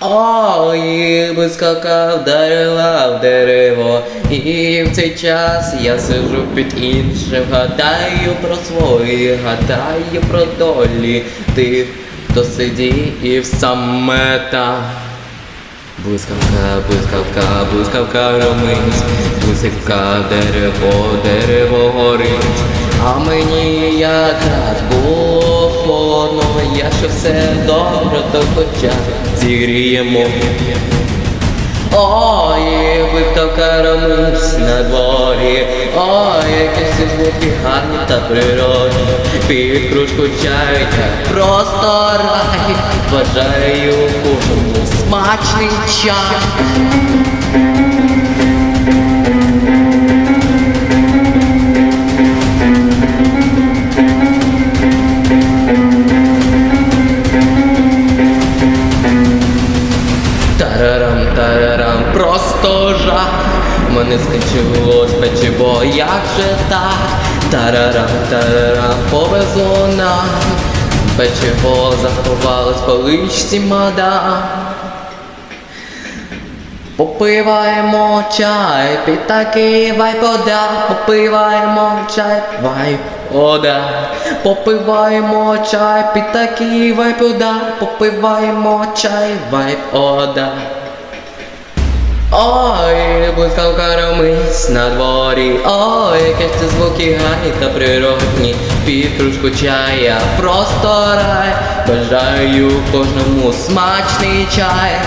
Ой, блискавка вдарила в дерево, і в цей час я сиджу під іншим, гадаю про свої, гадаю про долі тих, хто сидів саме там. Блискавка, блискавка, блискавка ромить, блискавка, дерево, дерево горить. А мені якраз було холодно, я ще все добре до хоча зігріємо. Ой, блискавка ромить на дворі, ой, які всі звуки гарні та природні. Під кружку чаю я просто рай, бажаю кожному смачний чай. Мене скінчилось печиво, як же так? Тарарам, тарарам, повезло нам. Печиво заховалось по личці мадам. Попиваємо чай, під такий вайпода, попиваємо чай, вайпода, попиваємо чай, під такий вайпода, попиваємо чай, вайпода. Ой, блискавка ромить на дворі, ой, які це звуки гай та природні, під чая, просто рай, бажаю кожному смачний чай.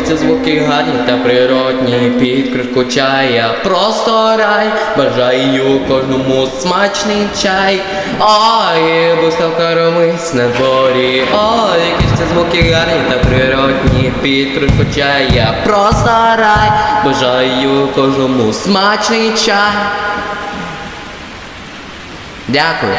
Це звуки гарні та природні, під кружку чая, просто рай, бажаю кожному смачний чай. Ой, блискавка ромить на дворі, ой, які звуки гарні та природні, під кружку чая, просто рай, бажаю кожному смачний чай. Дякую.